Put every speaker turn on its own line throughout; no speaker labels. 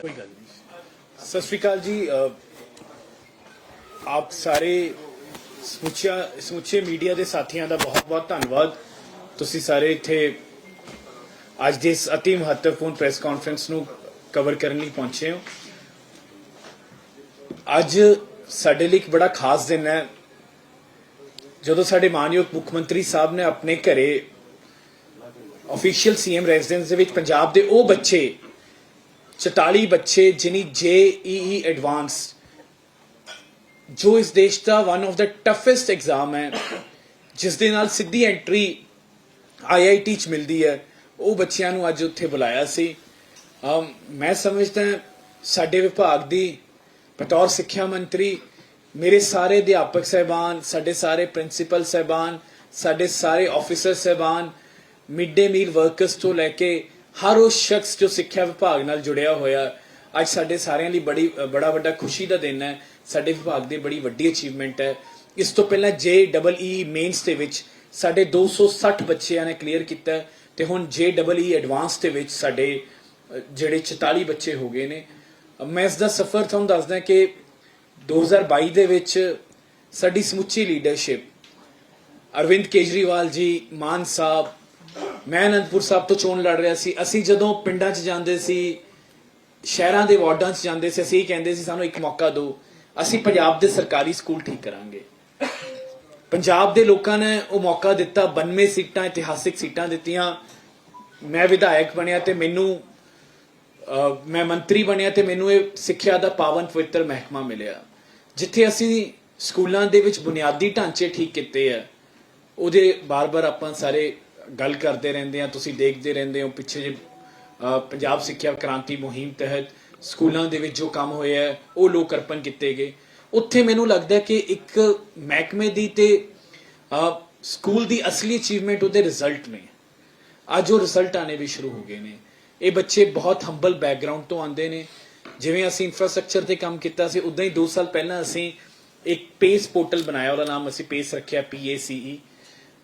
ਕੋਈ ਗੱਲ ਨਹੀਂ। ਸਤਿ ਸ਼੍ਰੀ ਅਕਾਲ ਜੀ ਆਪ ਸਾਰੇ ਸਮੁੱਚਾ ਸਮੁੱਚੇ ਮੀਡੀਆ ਦੇ ਸਾਥੀਆਂ ਦਾ ਬਹੁਤ-ਬਹੁਤ ਧੰਨਵਾਦ। ਤੁਸੀਂ ਸਾਰੇ ਇੱਥੇ ਅੱਜ ਦੇ ਇਸ ਅਤੀ ਮਹੱਤਵਪੂਰਨ ਪ੍ਰੈਸ ਕਾਨਫਰੰਸ ਨੂੰ ਕਵਰ ਕਰਨ ਲਈ ਪਹੁੰਚੇ ਹੋ। ਅੱਜ ਸਾਡੇ ਲਈ ਇੱਕ ਬੜਾ ਖਾਸ ਦਿਨ ਹੈ। ਜਦੋਂ ਸਾਡੇ ਮਾਨਯੋਗ ਮੁੱਖ ਮੰਤਰੀ ਸਾਹਿਬ ਨੇ ਆਪਣੇ ਘਰੇ ਅਫੀਸ਼ੀਅਲ ਸੀਐਮ ਰੈਜ਼ੀਡੈਂਸ ਦੇ ਵਿੱਚ ਪੰਜਾਬ ਦੇ ਉਹ ਬੱਚੇ 44 ਬੱਚੇ ਜਿਨੀ ਜੇਈਈ ਐਡਵਾਂਸ। ਜੋ ਇਸ ਦੇਸ਼ ਦਾ one of the toughest exam ਹੈ, ਜਿਸ ਦੇ ਨਾਲ ਸਿੱਧੀ ਐਂਟਰੀ ਆਈਆਈਟੀ ਚ ਮਿਲਦੀ ਹੈ, ਉਹ ਬੱਚਿਆਂ ਨੂੰ ਅੱਜ ਉੱਥੇ ਬੁਲਾਇਆ ਸੀ। ਮੈਂ ਸਮਝਦਾ ਸਾਡੇ ਵਿਭਾਗ ਦੀ ਬਤੌਰ ਸਿੱਖਿਆ ਮੰਤਰੀ, ਮੇਰੇ ਸਾਰੇ ਅਧਿਆਪਕ ਸਹਿਬਾਨ, ਸਾਡੇ ਸਾਰੇ ਪ੍ਰਿੰਸੀਪਲ ਸਹਿਬਾਨ, ਸਾਡੇ ਸਾਰੇ ਆਫੀਸਰ ਸਹਿਬਾਨ ਮਿਡ ਡੇ ਮੀਲ ਵਰਕਰਸ ਤੋਂ ਲੈ ਕੇ ਹਰ ਉਹ ਸ਼ਖਸ ਜੋ ਸਿੱਖਿਆ ਵਿਭਾਗ ਨਾਲ ਜੁੜਿਆ ਹੋਇਆ, ਅੱਜ ਸਾਡੇ ਸਾਰਿਆਂ ਲਈ ਬੜੀ, ਬੜਾ ਵੱਡਾ ਖੁਸ਼ੀ ਦਾ ਦਿਨ ਹੈ। ਸਾਡੇ ਵਿਭਾਗ ਦੀ ਬੜੀ ਵੱਡੀ ਅਚੀਵਮੈਂਟ ਹੈ। ਇਸ ਤੋਂ ਪਹਿਲਾਂ ਜੇ ਡਬਲ ਈ ਮੇਨਸ ਦੇ ਵਿੱਚ ਸਾਡੇ 260 ਬੱਚਿਆਂ ਨੇ ਕਲੀਅਰ ਕੀਤਾ ਹੈ ਤੇ ਹੁਣ ਜੇ ਡਬਲ ਈ ਐਡਵਾਂਸ ਦੇ ਵਿੱਚ ਸਾਡੇ ਜਿਹੜੇ 44 ਬੱਚੇ ਹੋ ਗਏ ਨੇ। ਮੈਂ ਇਸ ਦਾ ਸਫ਼ਰ ਤੁਹਾਨੂੰ ਦੱਸਦਾ ਕਿ 2022 ਦੇ ਵਿੱਚ ਸਾਡੀ ਸਮੁੱਚੀ ਲੀਡਰਸ਼ਿਪ ਅਰਵਿੰਦ ਕੇਜਰੀਵਾਲ ਜੀ, ਮਾਨ ਸਾਹਿਬ ਮੈਂ ਅਨੰਦਪੁਰ ਸਾਹਿਬ ਤੋਂ ਚੋਣ ਲੜ ਰਿਹਾ ਸੀ। ਅਸੀਂ ਜਦੋਂ ਪਿੰਡਾਂ 'ਚ ਜਾਂਦੇ ਸੀ, ਸ਼ਹਿਰਾਂ ਦੇ ਵਾਰਡਾਂ 'ਚ ਜਾਂਦੇ ਸੀ, ਅਸੀਂ ਕਹਿੰਦੇ ਸੀ, ਸਾਨੂੰ ਇੱਕ ਮੌਕਾ ਦਿਓ। ਅਸੀਂ ਪੰਜਾਬ ਦੇ ਸਰਕਾਰੀ ਸਕੂਲ ਠੀਕ ਕਰਾਂਗੇ। ਪੰਜਾਬ ਦੇ ਲੋਕਾਂ ਨੇ ਉਹ ਮੌਕਾ ਦਿੱਤਾ 92 ਸੀਟਾਂ, ਇਤਿਹਾਸਿਕ ਸੀਟਾਂ ਦਿੱਤੀਆਂ। ਮੈਂ ਵਿਧਾਇਕ ਬਣਿਆ ਤੇ ਮੈਨੂੰ ਮੈਂ ਮੰਤਰੀ ਬਣਿਆ ਤੇ ਮੈਨੂੰ ਇਹ ਸਿੱਖਿਆ ਦਾ ਪਾਵਨ ਪਵਿੱਤਰ ਮਹਿਕਮਾ ਮਿਲਿਆ। ਜਿੱਥੇ ਅਸੀਂ ਸਕੂਲਾਂ ਦੇ ਵਿੱਚ ਬੁਨਿਆਦੀ ਢਾਂਚੇ ਠੀਕ ਕੀਤੇ ਆ, ਉਹਦੇ ਬਾਰ-ਬਾਰ ਆਪਾਂ ਸਾਰੇ ਗੱਲ ਕਰਦੇ ਰਹਿੰਦੇ ਆ ਤੁਸੀਂ ਦੇਖਦੇ ਰਹਿੰਦੇ ਹੋ ਪਿੱਛੇ ਜੇ ਪੰਜਾਬ ਸਿੱਖਿਆ ਕ੍ਰਾਂਤੀ ਮੁਹਿੰਮ ਤਹਿਤ ਸਕੂਲਾਂ ਦੇ ਵਿੱਚ ਜੋ ਕੰਮ ਹੋਇਆ ਹੈ, ਉਹ ਲੋਕ ਅਰਪਣ ਕੀਤੇ ਗਏ। ਉੱਥੇ ਮੈਨੂੰ ਲੱਗਦਾ ਕਿ ਇੱਕ ਮਹਿਕਮੇ ਦੀ ਤੇ ਸਕੂਲ ਦੀ ਅਸਲੀ ਅਚੀਵਮੈਂਟ ਉਹਦੇ ਰਿਜ਼ਲਟ ਨੇ। ਅੱਜ ਉਹ ਰਿਜ਼ਲਟ ਆਣੇ ਵੀ ਸ਼ੁਰੂ ਹੋ ਗਏ ਨੇ। ਇਹ ਬੱਚੇ ਬਹੁਤ ਹੰਬਲ ਬੈਕਗ੍ਰਾਉਂਡ ਤੋਂ ਆਉਂਦੇ ਨੇ। ਜਿਵੇਂ ਅਸੀਂ ਇਨਫਰਾਸਟ੍ਰਕਚਰ ਤੇ ਕੰਮ ਕੀਤਾ ਸੀ ਉਦਾਂ ਹੀ 2 ਸਾਲ ਪਹਿਲਾਂ ਅਸੀਂ ਇੱਕ ਪੇਸ ਪੋਰਟਲ ਬਣਾਇਆ ਉਹਦਾ ਨਾਮ ਅਸੀਂ ਪੇਸ ਰੱਖਿਆ ਪੀ ਏ ਸੀ ਈ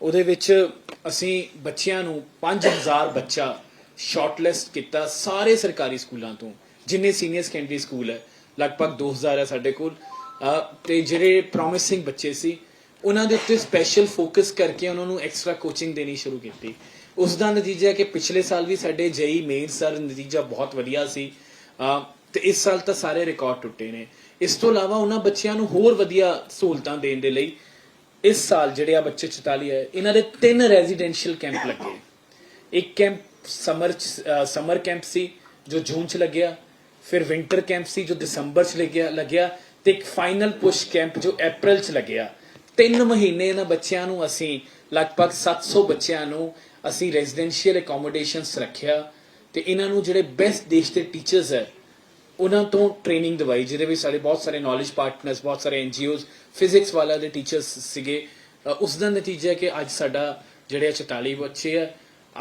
ਉਹਦੇ ਵਿੱਚ ਅਸੀਂ ਬੱਚਿਆਂ ਨੂੰ 5000 ਬੱਚਾ ਸ਼ਾਰਟਲਿਸਟ ਕੀਤਾ ਸਾਰੇ ਸਰਕਾਰੀ ਸਕੂਲਾਂ ਤੋਂ, ਜਿੰਨੇ ਸੀਨੀਅਰ ਸੈਕੰਡਰੀ ਸਕੂਲ ਹੈ, ਲਗਭਗ 2000 ਹੈ ਸਾਡੇ ਕੋਲ। ਅਹ ਤੇ ਜਿਹੜੇ ਪ੍ਰੋਮਿਸਿੰਗ ਬੱਚੇ ਸੀ, ਉਹਨਾਂ ਦੇ ਉੱਤੇ ਸਪੈਸ਼ਲ ਫੋਕਸ ਕਰਕੇ ਉਹਨਾਂ ਨੂੰ ਐਕਸਟਰਾ ਕੋਚਿੰਗ ਦੇਣੀ ਸ਼ੁਰੂ ਕੀਤੀ। ਉਸ ਦਾ ਨਤੀਜਾ ਹੈ ਕਿ ਪਿਛਲੇ ਸਾਲ ਵੀ ਸਾਡੇ ਜਈ ਮੇਨਸ ਸਰ ਨਤੀਜਾ ਬਹੁਤ ਵਧੀਆ ਸੀ। ਅਹ ਤੇ ਇਸ ਸਾਲ ਤਾਂ ਸਾਰੇ ਰਿਕਾਰਡ ਟੁੱਟੇ ਨੇ। ਇਸ ਤੋਂ ਇਲਾਵਾ ਉਹਨਾਂ ਬੱਚਿਆਂ ਨੂੰ ਹੋਰ ਵਧੀਆ ਸਹੂਲਤਾਂ ਦੇਣ ਦੇ ਲਈ ਇਸ ਸਾਲ ਜਿਹੜੇ ਆ ਬੱਚੇ 44 ਹੈ, ਇਹਨਾਂ ਦੇ ਤਿੰਨ ਰੈਜ਼ੀਡੈਂਸ਼ੀਅਲ ਕੈਂਪ ਲੱਗੇ ਇੱਕ ਕੈਂਪ ਸਮਰ ਸਮਰ ਕੈਂਪ ਸੀ, ਜੋ ਜੂਨ ਚ ਲੱਗਿਆ, ਫਿਰ ਵਿੰਟਰ ਕੈਂਪ ਸੀ, ਜੋ ਦਸੰਬਰ ਚ ਲੱਗਿਆ ਲੱਗਿਆ, ਤੇ ਇੱਕ ਫਾਈਨਲ ਪੁਸ਼ ਕੈਂਪ ਜੋ ਅਪ੍ਰੈਲ ਚ ਲੱਗਿਆ। ਤਿੰਨ ਮਹੀਨੇ ਇਹਨਾਂ ਬੱਚਿਆਂ ਨੂੰ ਅਸੀਂ ਲਗਭਗ 700 ਬੱਚਿਆਂ ਨੂੰ ਅਸੀਂ ਰੈਜ਼ੀਡੈਂਸ਼ੀਅਲ ਅਕੋਮੋਡੇਸ਼ਨਸ ਰੱਖਿਆ, ਤੇ ਇਹਨਾਂ ਨੂੰ ਜਿਹੜੇ ਬੈਸਟ ਦੇਸ਼ ਦੇ ਟੀਚਰਸ ਹੈ ਉਹਨਾਂ ਤੋਂ ਟ੍ਰੇਨਿੰਗ ਦਵਾਈ, ਜਿਹਦੇ ਵਿੱਚ ਸਾਡੇ ਬਹੁਤ ਸਾਰੇ ਨੌਲੇਜ ਪਾਰਟਨਰਸ ਬਹੁਤ ਸਾਰੇ ਐਨਜੀਓਜ਼ ਫਿਜ਼ਿਕਸ ਵਾਲਾ ਦੇ ਟੀਚਰਸ ਸੀਗੇ। ਉਸ ਦਾ ਨਤੀਜਾ ਕਿ ਅੱਜ ਸਾਡਾ ਜਿਹੜੇ 44 ਬੱਚੇ ਆ,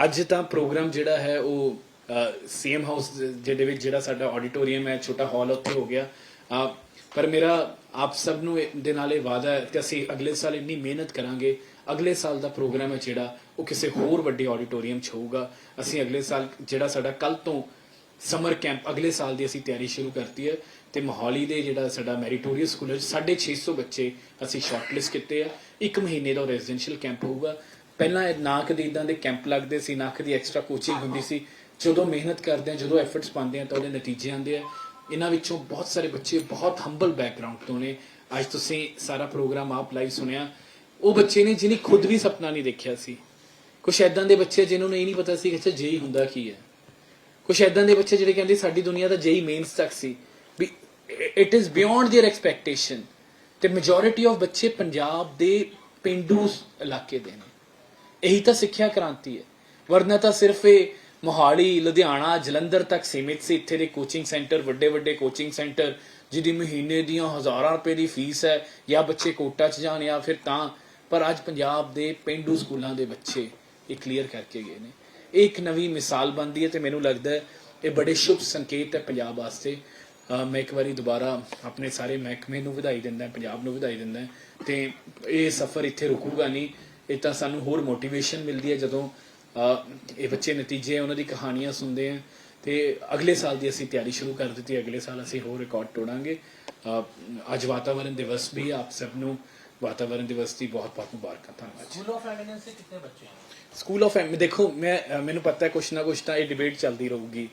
ਅੱਜ ਤਾਂ ਪ੍ਰੋਗਰਾਮ ਜਿਹੜਾ ਹੈ ਉਹ ਸੀਐਮ ਹਾਊਸ ਜਿਹਦੇ ਵਿੱਚ ਜਿਹੜਾ ਸਾਡਾ ਆਡੀਟੋਰੀਅਮ ਹੈ, ਛੋਟਾ ਹਾਲ ਉੱਥੇ ਹੋ ਗਿਆ। ਪਰ ਮੇਰਾ, ਆਪ ਸਭ ਨੂੰ ਇਹ- ਦੇ ਨਾਲ ਇਹ ਵਾਅਦਾ ਹੈ ਕਿ ਅਸੀਂ ਅਗਲੇ ਸਾਲ ਇੰਨੀ ਮਿਹਨਤ ਕਰਾਂਗੇ, ਅਗਲੇ ਸਾਲ ਦਾ ਪ੍ਰੋਗਰਾਮ ਹੈ ਜਿਹੜਾ, ਉਹ ਕਿਸੇ ਹੋਰ ਵੱਡੇ ਆਡੀਟੋਰੀਅਮ 'ਚ ਹੋਊਗਾ। ਅਸੀਂ ਅਗਲੇ ਸਾਲ ਜਿਹੜਾ ਸਾਡਾ ਕੱਲ ਤੋਂ ਸਮਰ ਕੈਂਪ ਅਗਲੇ ਸਾਲ ਦੀ ਅਸੀਂ ਤਿਆਰੀ ਸ਼ੁਰੂ ਕਰਤੀ ਹੈ ਤੇ ਮੋਹਾਲੀ ਦੇ ਜਿਹੜਾ ਸਾਡਾ ਮੈਰੀਟੋਰੀਅਸ ਸਕੂਲ ਹੈ 650 ਬੱਚੇ ਅਸੀਂ ਸ਼ਾਰਟਲਿਸਟ ਕੀਤੇ ਆ। ਇੱਕ ਮਹੀਨੇ ਦਾ ਰੈਜ਼ੀਡੈਂਸ਼ੀਅਲ ਕੈਂਪ ਹੋਊਗਾ। ਪਹਿਲਾਂ ਨਾ ਕਦੇ ਦੇ ਇਦਾਂ ਦੇ ਕੈਂਪ ਲੱਗਦੇ ਸੀ, ਨਾ ਦੀ ਐਕਸਟਰਾ ਕੋਚਿੰਗ ਹੁੰਦੀ ਸੀ। ਜਦੋਂ ਮਿਹਨਤ ਕਰਦੇ ਆ, ਜਦੋਂ ਐਫਰਟਸ ਪਾਉਂਦੇ ਆ, ਤਾਂ ਉਹਦੇ ਨਤੀਜੇ ਆਉਂਦੇ ਆ। ਇਹਨਾਂ ਵਿੱਚੋਂ ਬਹੁਤ ਸਾਰੇ ਬੱਚੇ ਬਹੁਤ ਹੰਬਲ ਬੈਕਗ੍ਰਾਉਂਡ ਤੋਂ ਨੇ। ਅੱਜ ਤੁਸੀਂ ਸਾਰਾ ਪ੍ਰੋਗਰਾਮ ਆਪ ਲਾਈਵ ਸੁਣਿਆ। ਉਹ ਬੱਚੇ ਨੇ ਜਿਨੀ ਖੁਦ ਵੀ ਸੁਪਨਾ ਨਹੀਂ ਦੇਖਿਆ ਸੀ। ਕੁਝ ਐਦਾਂ ਦੇ ਬੱਚੇ ਜਿਨ੍ਹਾਂ ਨੂੰ ਇਹ ਨਹੀਂ ਪਤਾ ਸੀ ਕਿ ਅੱਛਾ ਜੇਈ ਹੁੰਦਾ ਕੀ ਹੈ। ਕੁਝ ਐਦਾਂ ਦੇ ਬੱਚੇ ਜਿਹੜੇ ਕਹਿੰਦੇ ਸਾਡੀ ਦੁਨੀਆ ਦਾ ਜੇਈ ਮੇਨਸ ਤੱਕ ਸੀ ਵੀ it is beyond their expectation ਤੇ ਮੈਜੋਰਿਟੀ ਆਫ ਬੱਚੇ ਪੰਜਾਬ ਦੇ ਪਿੰਡੂ ਇਲਾਕੇ ਦੇ ਨੇ ਇਹੀ ਤਾਂ ਸਿੱਖਿਆ ਕ੍ਰਾਂਤੀ ਹੈ ਵਰਨਾ ਤਾਂ ਸਿਰਫ ਇਹ ਮੋਹਾਲੀ ਲੁਧਿਆਣਾ ਜਲੰਧਰ ਤੱਕ ਸੀਮਿਤ ਸੀ ਇੱਥੇ ਦੇ ਕੋਚਿੰਗ ਸੈਂਟਰ ਵੱਡੇ ਵੱਡੇ ਕੋਚਿੰਗ ਸੈਂਟਰ ਜਿਹਦੀ ਮਹੀਨੇ ਦੀਆਂ ਹਜ਼ਾਰਾਂ ਰੁਪਏ ਦੀ ਫੀਸ ਹੈ ਜਾਂ ਬੱਚੇ ਕੋਟਾ 'ਚ ਜਾਣ ਜਾਂ ਫਿਰ ਤਾਂ ਪਰ ਅੱਜ ਪੰਜਾਬ ਦੇ ਪਿੰਡੂ ਸਕੂਲਾਂ ਦੇ ਬੱਚੇ ਇਹ ਕਲੀਅਰ ਕਰਕੇ ਗਏ ਨੇ ਇਹ ਇੱਕ ਨਵੀਂ ਮਿਸਾਲ ਬਣਦੀ ਹੈ ਤੇ ਮੈਨੂੰ ਲੱਗਦਾ ਹੈ ਇਹ ਬੜੇ ਸ਼ੁਭ ਸੰਕੇਤ ਹੈ ਪੰਜਾਬ ਵਾਸਤੇ। ਮੈਂ ਇੱਕ ਵਾਰੀ ਦੁਬਾਰਾ ਆਪਣੇ ਸਾਰੇ ਮਹਿਕਮੇ ਨੂੰ ਵਧਾਈ ਦਿੰਦਾ, ਪੰਜਾਬ ਨੂੰ ਵਧਾਈ ਦਿੰਦਾ ਤੇ ਇਹ ਸਫ਼ਰ ਇੱਥੇ ਰੁਕੂਗਾ ਨਹੀਂ। ਇਹ ਤਾਂ ਸਾਨੂੰ ਹੋਰ ਮੋਟੀਵੇਸ਼ਨ ਮਿਲਦੀ ਹੈ ਜਦੋਂ ਇਹ ਬੱਚੇ ਨਤੀਜੇ ਉਹਨਾਂ ਦੀ ਕਹਾਣੀਆਂ ਸੁਣਦੇ ਆ ਤੇ ਅਗਲੇ ਸਾਲ ਦੀ ਅਸੀਂ ਤਿਆਰੀ ਸ਼ੁਰੂ ਕਰ ਦਿੱਤੀ, ਅਗਲੇ ਸਾਲ ਅਸੀਂ ਹੋਰ ਰਿਕਾਰਡ ਤੋੜਾਂਗੇ। ਅੱਜ ਵਾਤਾਵਰਣ ਦਿਵਸ ਵੀ ਆਪ ਸਭ ਨੂੰ ਵਾਤਾਵਰਣ ਦਿਵਸ ਦੀ ਬਹੁਤ ਬਹੁਤ ਮੁਬਾਰਕਾਂ, ਧੰਨਵਾਦ
ਸਕੂਲ ਆਫ ਐਮੀਨੈਂਸ ਦੇ ਕਿੰਨੇ ਬੱਚੇ ਹਨ
ਸਕੂਲ ਆਫ ਐਮ ਦੇਖੋ, ਮੈਂ ਮੈਨੂੰ ਪਤਾ ਹੈ ਕੁਛ ਨਾ ਕੁਛ ਤਾਂ ਇਹ ਡਿਬੇਟ ਚੱਲਦੀ ਰਹੂਗੀ।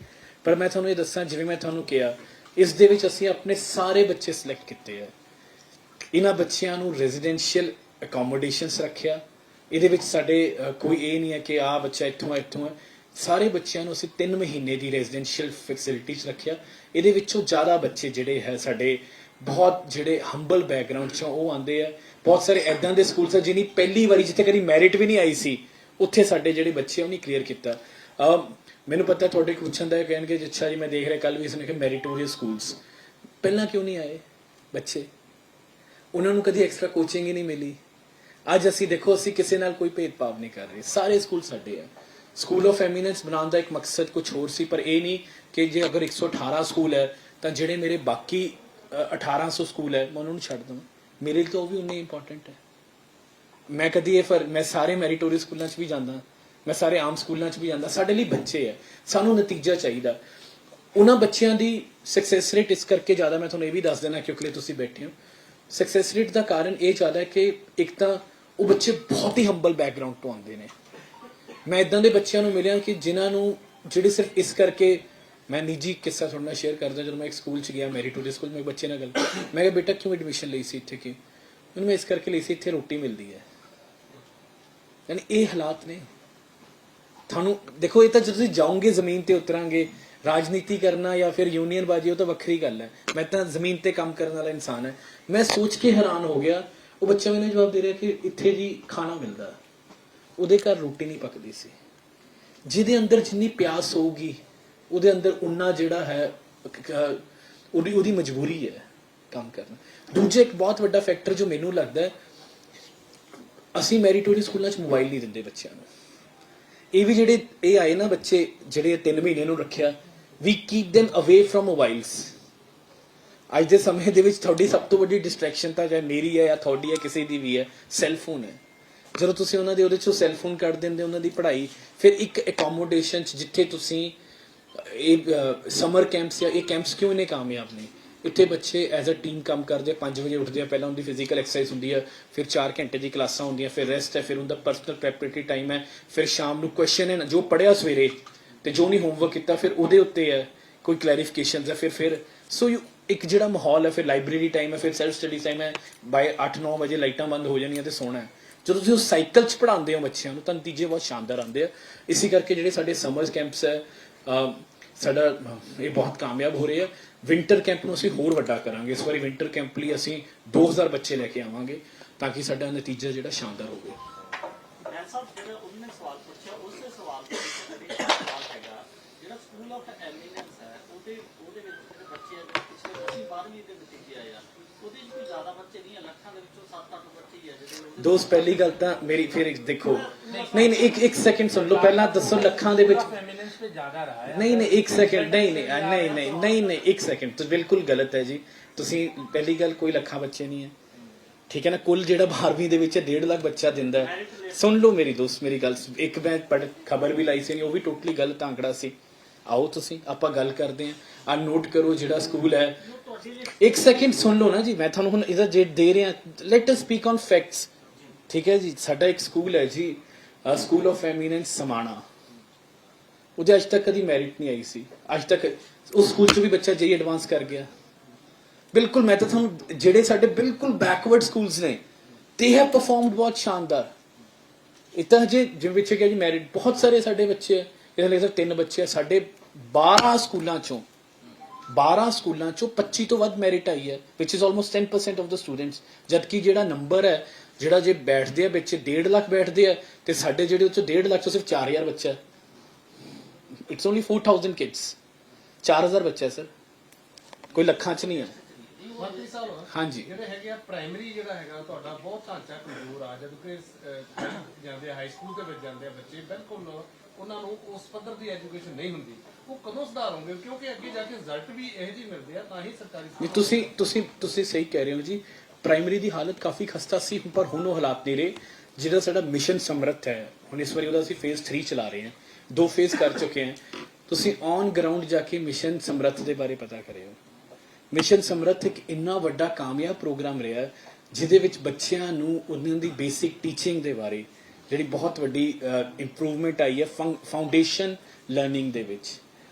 ਪਰ ਮੈਂ ਤੁਹਾਨੂੰ ਇਹ ਦੱਸਾਂ, ਜਿਵੇਂ ਮੈਂ ਤੁਹਾਨੂੰ ਕਿਹਾ, ਇਸ ਦੇ ਵਿੱਚ ਅਸੀਂ ਆਪਣੇ ਸਾਰੇ ਬੱਚੇ ਸਿਲੈਕਟ ਕੀਤੇ ਆ। ਇਹਨਾਂ ਬੱਚਿਆਂ ਨੂੰ ਰੈਜ਼ੀਡੈਂਸ਼ੀਅਲ ਅਕੋਮੋਡੇਸ਼ਨਸ ਰੱਖਿਆ। ਇਹਦੇ ਵਿੱਚ ਸਾਡੇ ਕੋਈ ਇਹ ਨਹੀਂ ਹੈ ਕਿ ਆ ਬੱਚਾ ਇੱਥੋਂ ਹੈ ਇੱਥੋਂ ਹੈ। ਸਾਰੇ ਬੱਚਿਆਂ ਨੂੰ ਅਸੀਂ 3 ਮਹੀਨੇ ਦੀ ਰੈਜ਼ੀਡੈਂਸ਼ੀਅਲ ਫੈਸਿਲਿਟੀ 'ਚ ਰੱਖਿਆ। ਇਹਦੇ ਵਿੱਚੋਂ ਜ਼ਿਆਦਾ ਬੱਚੇ ਜਿਹੜੇ ਹੈ, ਸਾਡੇ ਬਹੁਤ ਜਿਹੜੇ ਹੰਬਲ ਬੈਕਗ੍ਰਾਉਂਡ ਚੋਂ ਉਹ ਆਉਂਦੇ ਆ। ਬਹੁਤ ਸਾਰੇ ਐਦਾਂ ਦੇ ਸਕੂਲਸ ਆ ਜਿਹਨੀ ਪਹਿਲੀ ਵਾਰੀ ਜਿੱਥੇ ਕਦੀ ਮੈਰਿਟ ਵੀ ਨਹੀਂ ਆਈ ਸੀ। ਉੱਥੇ ਸਾਡੇ ਜਿਹੜੇ ਬੱਚੇ ਆ ਉਹਨੇ ਕਲੀਅਰ ਕੀਤਾ। ਮੈਨੂੰ ਪਤਾ ਤੁਹਾਡੇ ਪੁੱਛਣ ਦਾ ਕਹਿਣਗੇ ਜੀ ਅੱਛਾ ਜੀ ਮੈਂ ਦੇਖ ਰਿਹਾ ਕੱਲ ਵੀ ਇਸਨੇ ਕਿ ਮੈਰਿਟੋਰੀਅਸ ਸਕੂਲਸ ਪਹਿਲਾਂ ਕਿਉਂ ਨਹੀਂ ਆਏ ਬੱਚੇ? ਉਹਨਾਂ ਨੂੰ ਕਦੀ ਐਕਸਟਰਾ ਕੋਚਿੰਗ ਹੀ ਨਹੀਂ ਮਿਲੀ। ਅੱਜ ਅਸੀਂ ਦੇਖੋ ਅਸੀਂ ਕਿਸੇ ਨਾਲ ਕੋਈ ਭੇਦਭਾਵ ਨਹੀਂ ਕਰ ਰਹੇ। ਸਾਰੇ ਸਕੂਲ ਸਾਡੇ ਆ। ਸਕੂਲ ਆਫ ਐਮੀਨੈਂਸ ਬਣਾਉਣ ਦਾ ਇੱਕ ਮਕਸਦ ਕੁਝ ਹੋਰ ਸੀ ਪਰ ਇਹ ਨਹੀਂ ਕਿ ਜੇ ਅਗਰ 118 ਸਕੂਲ ਹੈ ਤਾਂ ਜਿਹੜੇ ਮੇਰੇ ਬਾਕੀ ਅ, 1800 ਸਕੂਲ ਹੈ ਮੈਂ ਉਹਨਾਂ ਨੂੰ ਛੱਡ ਦਵਾਂ। ਮੇਰੇ ਲਈ ਤਾਂ ਉਹ ਵੀ ਉਨੇ ਇੰਪੋਰਟੈਂਟ ਹੈ। ਮੈਂ ਕਦੀ ਇਹ ਫਰ ਮੈਂ ਸਾਰੇ ਮੈਰੀਟੋਰੀ ਸਕੂਲਾਂ 'ਚ ਵੀ ਜਾਂਦਾ, ਮੈਂ ਸਾਰੇ ਆਮ ਸਕੂਲਾਂ 'ਚ ਵੀ ਜਾਂਦਾ। ਸਾਡੇ ਲਈ ਬੱਚੇ ਹੈ ਸਾਨੂੰ ਨਤੀਜਾ ਚਾਹੀਦਾ। ਉਹਨਾਂ ਬੱਚਿਆਂ ਦੀ ਸਕਸੈਸ ਰੇਟ ਇਸ ਕਰਕੇ ਜ਼ਿਆਦਾ, ਮੈਂ ਤੁਹਾਨੂੰ ਇਹ ਵੀ ਦੱਸ ਦੇਣਾ ਕਿਉਂਕਿ ਤੁਸੀਂ ਬੈਠੇ ਹੋ। ਸਕਸੈਸ ਰੇਟ ਦਾ ਕਾਰਨ ਇਹ ਜ਼ਿਆਦਾ ਹੈ ਕਿ ਇੱਕ ਤਾਂ ਉਹ ਬੱਚੇ ਬਹੁਤ ਹੀ ਹੰਬਲ ਬੈਕਗ੍ਰਾਉਂਡ ਤੋਂ ਆਉਂਦੇ ਨੇ। ਮੈਂ ਇਦਾਂ ਦੇ ਬੱਚਿਆਂ ਨੂੰ ਮਿਲਿਆ ਕਿ ਜਿਨ੍ਹਾਂ ਨੂੰ, ਜਿਹੜੇ ਸਿਰਫ ਇਸ ਕਰਕੇ ਮੈਂ ਨਿੱਜੀ ਕਿੱਸਾ ਤੁਹਾਡੇ ਨਾਲ ਸ਼ੇਅਰ ਕਰਦਾ, ਜਦੋਂ ਮੈਂ ਇੱਕ ਸਕੂਲ 'ਚ ਗਿਆ ਮੈਰੀਟੋਰੀ ਸਕੂਲ ਮੈਂ ਬੱਚੇ ਨਾਲ ਗੱਲ ਮੈਂ ਕਿਹਾ, ਬੇਟਾ, ਕਿਉਂ ਐਡਮਿਸ਼ਨ ਲਈ ਸੀ ਇੱਥੇ? ਕਿ ਉਹਨੂੰ ਮੈਂ ਇਸ ਕਰਕੇ ਲਈ ਸੀ, ਇੱਥੇ ਰੋਟੀ ਮਿਲਦੀ ਹੈ। ਯਾਨੀ ਇਹ ਹਾਲਾਤ ਨੇ। ਤੁਹਾਨੂੰ, ਦੇਖੋ, ਇਹ ਤਾਂ ਜਦੋਂ ਤੁਸੀਂ ਜਾਓਗੇ ਜ਼ਮੀਨ ਤੇ ਉਤਰਾਂਗੇ, ਰਾਜਨੀਤੀ ਕਰਨਾ ਜਾਂ ਫਿਰ ਯੂਨੀਅਨ ਬਾਜੀ ਉਹ ਤਾਂ ਵੱਖਰੀ ਗੱਲ ਹੈ। ਮੈਂ ਤਾਂ ਜ਼ਮੀਨ ਤੇ ਕੰਮ ਕਰਨ ਵਾਲਾ ਇਨਸਾਨ ਹੈ। ਮੈਂ ਸੋਚ ਕੇ ਹੈਰਾਨ ਹੋ ਗਿਆ। ਉਹ ਬੱਚਾ ਮੈਨੂੰ ਜਵਾਬ ਦੇ ਰਿਹਾ ਕਿ ਇੱਥੇ ਜੀ ਖਾਣਾ ਮਿਲਦਾ। ਉਹਦੇ ਘਰ ਰੋਟੀ ਨਹੀਂ ਪੱਕਦੀ ਸੀ। ਜਿਹਦੇ ਅੰਦਰ ਜਿੰਨੀ ਪਿਆਸ ਹੋਊਗੀ, ਉਹਦੇ ਅੰਦਰ ਉਨਾ ਜਿਹੜਾ ਹੈ ਉਹਦੀ ਉਹਦੀ ਮਜਬੂਰੀ ਹੈ ਕੰਮ ਕਰਨਾ। ਦੂਜਾ ਇੱਕ ਬਹੁਤ ਵੱਡਾ ਫੈਕਟਰ ਜੋ ਮੈਨੂੰ ਲੱਗਦਾ ਹੈ ਅਸੀਂ ਮੈਰੀਟੋਰੀ ਸਕੂਲਾਂ 'ਚ ਮੋਬਾਈਲ ਨਹੀਂ ਦਿੰਦੇ ਬੱਚਿਆਂ ਨੂੰ। ਇਹ ਵੀ ਜਿਹੜੇ, ਇਹ ਆਏ ਨਾ ਬੱਚੇ ਜਿਹੜੇ 3 ਮਹੀਨੇ ਨੂੰ ਰੱਖਿਆ we keep them away from mobiles ਅੱਜ ਦੇ ਸਮੇਂ ਦੇ ਵਿੱਚ ਤੁਹਾਡੀ ਸਭ ਤੋਂ ਵੱਡੀ ਡਿਸਟਰੈਕਸ਼ਨ ਤਾਂ ਚਾਹੇ ਮੇਰੀ ਹੈ ਜਾਂ ਤੁਹਾਡੀ ਹੈ, ਕਿਸੇ ਦੀ ਵੀ ਹੈ ਸੈੱਲ ਫੋਨ ਹੈ। ਜਦੋਂ ਤੁਸੀਂ ਉਹਨਾਂ ਦੇ ਉਹਦੇ ਚੋਂ ਸੈੱਲ ਫੋਨ ਕੱਢ ਦਿੰਦੇ, ਉਹਨਾਂ ਦੀ ਪੜ੍ਹਾਈ, ਫਿਰ ਇੱਕ ਅਕੋਮੋਡੇਸ਼ਨ ਚ ਜਿੱਥੇ ਤੁਸੀਂ ਇਹ ਸਮਰ ਕੈਂਪਸ ਜਾਂ ਇਹ ਕੈਂਪਸ ਕਿਉਂ ਨੇ ਕਾਮਯਾਬ ਨੇ? ਇੱਥੇ ਬੱਚੇ ਐਜ਼ ਅ ਟੀਮ ਕੰਮ ਕਰਦੇ 5 ਵਜੇ ਉੱਠਦੇ ਆ, ਪਹਿਲਾਂ ਉਹਦੀ ਫਿਜ਼ੀਕਲ ਐਕਸਰਸਾਈਜ਼ ਹੁੰਦੀ ਹੈ ਫਿਰ 4 ਘੰਟੇ ਦੀ ਕਲਾਸਾਂ ਹੁੰਦੀਆਂ, ਫਿਰ ਰੈਸਟ ਹੈ, ਫਿਰ ਉਹਦਾ ਪਰਸਨਲ ਪ੍ਰੈਪਰੇਟਰੀ ਟਾਈਮ ਹੈ, ਫਿਰ ਸ਼ਾਮ ਨੂੰ ਕੁਐਸਚਨ ਹੈ, ਜੋ ਪੜਿਆ ਸਵੇਰੇ ਤੇ ਜੋ ਨਹੀਂ ਹੋਮਵਰਕ ਕੀਤਾ, ਫਿਰ ਉਹਦੇ ਉੱਤੇ ਹੈ, ਕੋਈ ਕਲੈਰੀਫਿਕੇਸ਼ਨਸ ਹੈ, ਫਿਰ ਫਿਰ ਸੋ ਯੂ ਇੱਕ ਜਿਹੜਾ ਮਾਹੌਲ ਹੈ, ਫਿਰ ਲਾਇਬ੍ਰੇਰੀ ਟਾਈਮ ਹੈ, ਫਿਰ ਸੈਲਫ ਸਟੱਡੀ ਟਾਈਮ ਹੈ ਬਾਈ 8-9 ਵਜੇ ਲਾਈਟਾਂ ਬੰਦ ਹੋ ਜਾਣੀਆਂ ਤੇ ਸੋਣਾ ਹੈ। ਜਦੋਂ ਤੁਸੀਂ ਉਸ ਸਾਈਕਲ 'ਚ ਪੜਾਉਂਦੇ ਹੋ ਬੱਚਿਆਂ ਨੂੰ, ਤਾਂ ਨਤੀਜੇ ਬਹੁਤ ਸ਼ਾਨਦਾਰ ਆਉਂਦੇ ਆ। ਇਸੇ ਕਰਕੇ ਜਿਹੜੇ ਸਾਡੇ ਸਮਰਸ ਕੈਂਪਸ ਹੈ ਸਾਡਾ ਅਹ, ਇਹ ਬਹੁਤ ਕਾਮਯਾਬ ਹੋ ਰਹੇ ਆ। ਵਿੰਟਰ ਕੈਂਪ ਨੂੰ ਅਸੀਂ ਹੋਰ ਵੱਡਾ ਕਰਾਂਗੇ। ਇਸ ਵਾਰੀ ਵਿੰਟਰ ਕੈਂਪ ਲਈ ਅਸੀਂ 2000 ਬੱਚੇ ਲੈ ਕੇ ਆਵਾਂਗੇ ਤਾਂ ਕਿ ਸਾਡਾ ਨਤੀਜਾ ਜਿਹੜਾ ਸ਼ਾਨਦਾਰ ਹੋਵੇ।
ਸਕੂਲ ਆਫ ਐਮੀਨੈਂਸ ਹੈ ਉਹਦੇ ਉਹਦੇ ਵਿੱਚ ਬੱਚੇ ਪਿਛਲੇ 12ਵੀਂ ਦੇ ਨਤੀਜੇ ਆਏ ਆ। ਉਹਦੇ ਵਿੱਚ ਕੋਈ ਜ਼ਿਆਦਾ ਬੱਚੇ ਨਹੀਂ ਆ ਲੱਖਾਂ ਦੇ ਵਿੱਚੋਂ 7-8 ਬੱਚੇ ਹੀ ਆ ਜਿਹੜੇ ਉਹਦੇ
ਦੋਸਤ ਪਹਿਲੀ ਗੱਲ ਤਾਂ ਮੇਰੀ ਫਿਰ ਇੱਕ ਦੇਖੋ। ਨਹੀਂ ਨਹੀਂ ਇੱਕ ਇੱਕ ਸੈਕਿੰਡ ਸੁਣ ਲਓ ਪਹਿਲਾਂ ਦੱਸੋ ਲੱਖਾਂ ਦੇ ਵਿੱਚ
ਐਮੀਨੈਂਸ पे ਜ਼ਿਆਦਾ ਰਹਾ ਹੈ।
ਨਹੀਂ ਨਹੀਂ ਇੱਕ ਸੈਕਿੰਡ ਨਹੀਂ ਨਹੀਂ ਨਹੀਂ ਨਹੀਂ ਨਹੀਂ ਨਹੀਂ ਇੱਕ ਸੈਕਿੰਡ ਤੁਸੀਂ ਬਿਲਕੁਲ ਗਲਤ ਹੈ ਜੀ। ਤੁਸੀਂ ਪਹਿਲੀ ਗੱਲ ਕੋਈ ਲੱਖਾਂ ਬੱਚੇ ਨਹੀਂ ਹੈ। ਠੀਕ ਹੈ ਨਾ ਕੁੱਲ ਜਿਹੜਾ 12ਵੀਂ ਦੇ ਵਿੱਚ 1.5 ਲੱਖ ਬੱਚਾ ਦਿੰਦਾ ਹੈ। ਸੁਣ ਲਓ ਮੇਰੀ ਦੋਸਤ ਮੇਰੀ ਗੱਲ ਇੱਕ ਮੈਂ ਪੜ ਖਬਰ ਵੀ ਲਾਈ ਸੀ ਨਹੀਂ ਉਹ ਵੀ ਟੋਟਲੀ ਗਲਤ ਆંકੜਾ ਸੀ। ਆਓ ਤੁਸੀਂ, ਆਪਾਂ ਗੱਲ ਕਰਦੇ ਹਾਂ। ਆ ਨੋਟ ਕਰੋ ਜਿਹੜਾ ਸਕੂਲ ਹੈ। ਇੱਕ ਸੈਕਿੰਡ ਸੁਣ ਲਓ ਨਾ ਜੀ, ਮੈਂ ਤੁਹਾਨੂੰ ਹੁਣ ਇਹਦਾ ਜੇ ਦੇ ਰਿਹਾ let us speak on facts ਠੀਕ ਹੈ ਜੀ, ਸਾਡਾ ਇੱਕ ਸਕੂਲ ਹੈ ਜੀ ਸਕੂਲ ਆਫ ਐਮੀਨੈਂਸ ਸਮਾਣਾ। ਉਹਦੇ ਅੱਜ ਤੱਕ ਕਦੀ ਮੈਰਿਟ ਨਹੀਂ ਆਈ ਸੀ। ਅੱਜ ਤੱਕ ਉਸ ਸਕੂਲ 'ਚ ਵੀ ਬੱਚਾ ਜਈ ਐਡਵਾਂਸ ਕਰ ਗਿਆ। ਬਿਲਕੁਲ, ਮੈਂ ਤਾਂ ਤੁਹਾਨੂੰ ਜਿਹੜੇ ਸਾਡੇ ਬਿਲਕੁਲ ਬੈਕਵਰਡ ਸਕੂਲਸ ਨੇ ਦੇ ਹੈਵ ਪਰਫਾਰਮਡ ਬਹੁਤ ਸ਼ਾਨਦਾਰ। ਇਹ ਤਾਂ ਹਜੇ ਜਿਵੇਂ ਵਿੱਚ ਕਿਹਾ ਜੀ ਮੈਰਿਟ ਬਹੁਤ ਸਾਰੇ ਸਾਡੇ ਬੱਚੇ ਹੈ ਲਈ ਤਾਂ ਤਿੰਨ ਬੱਚੇ ਆ, ਸਾਡੇ 12 ਸਕੂਲਾਂ ਚੋਂ 12 ਸਕੂਲਾਂ ਚੋਂ 25 ਤੋਂ ਵੱਧ ਮੈਰਿਟ ਆਈ ਹੈ, which is almost 10% of the students ਜਦਕਿ ਜਿਹੜਾ ਨੰਬਰ ਹੈ, ਜਿਹੜਾ ਜੇ ਬੈਠਦੇ ਆ ਬੱਚੇ 1.5 ਲੱਖ ਬੈਠਦੇ ਆ, ਤੇ ਸਾਡੇ ਜਿਹੜੇ ਉੱਚੋਂ 1.5 ਲੱਖ ਚੋਂ ਸਿਰਫ 4000 ਬੱਚਾ ਹੈ। ਇਟਸ ਓਨਲੀ 4000 ਕਿਡਸ 4000 ਬੱਚਾ ਸਰ ਕੋਈ ਲੱਖਾਂ ਚ ਨਹੀਂ ਹੈ।
ਮੰਤਰੀ ਸਾਹਿਬ
ਹਾਂਜੀ।
ਜਿਹੜੇ ਹੈਗੇ ਆ ਪ੍ਰਾਇਮਰੀ ਜਿਹੜਾ ਹੈਗਾ, ਤੁਹਾਡਾ ਬਹੁਤ ਢਾਂਚਾ ਕਮਜ਼ੋਰ ਆ, ਜਦੋਂ ਕਿ ਜਾਂਦੇ ਹਾਈ ਸਕੂਲ ਦੇ ਵਿੱਚ ਜਾਂਦੇ ਆ ਬੱਚੇ, ਬਿਲਕੁਲ ਉਹਨਾਂ ਨੂੰ ਉਸ ਪੱਧਰ ਦੀ ਐਜੂਕੇਸ਼ਨ ਨਹੀਂ ਹੁੰਦੀ। ਉਹ ਕਦੋਂ ਸੁਧਾਰ ਕਿਉਂਕਿ ਅੱਗੇ ਜਾ ਕੇ ਰਿਜ਼ਲਟ ਵੀ ਇਹੋ ਜਿਹੇ ਮਿਲਦੇ ਆ, ਤਾਂ ਹੀ ਸਰਕਾਰੀ
ਨਹੀਂ, ਤੁਸੀਂ ਤੁਸੀਂ ਤੁਸੀਂ ਸਹੀ ਕਹਿ ਰਹੇ ਹੋ ਜੀ। ਪ੍ਰਾਇਮਰੀ ਦੀ ਹਾਲਤ ਕਾਫੀ ਖਸਤਾ ਸੀ, ਪਰ ਹੁਣ ਉਹ ਹਾਲਾਤ ਨਹੀਂ ਰਹੇ, ਜਿਹੜਾ ਸਾਡਾ ਮਿਸ਼ਨ ਸਮਰੱਥ ਹੈ। ਹੁਣ ਇਸ ਵਾਰੀ ਉਹਦਾ ਅਸੀਂ ਫੇਜ਼ 3 ਚਲਾ ਰਹੇ ਹਾਂ। ਦੋ ਫੇਜ਼ ਕਰ ਚੁੱਕੇ ਹਾਂ। ਤੁਸੀਂ ਔਨ ਗਰਾਊਂਡ ਜਾ ਕੇ ਮਿਸ਼ਨ ਸਮਰੱਥ ਦੇ ਬਾਰੇ ਪਤਾ ਕਰਿਓ। ਮਿਸ਼ਨ ਸਮਰੱਥ ਇੱਕ ਇੰਨਾ ਵੱਡਾ ਕਾਮਯਾਬ ਪ੍ਰੋਗਰਾਮ ਰਿਹਾ, ਜਿਹਦੇ ਵਿੱਚ ਬੱਚਿਆਂ ਨੂੰ ਉਹਨਾਂ ਦੀ ਬੇਸਿਕ ਟੀਚਿੰਗ ਦੇ ਬਾਰੇ ਜਿਹੜੀ ਬਹੁਤ ਵੱਡੀ ਇੰਪਰੂਵਮੈਂਟ ਆਈ ਹੈ ਫਾਊਂਡੇਸ਼ਨ ਲਰਨਿੰਗ ਦੇ ਵਿੱਚ।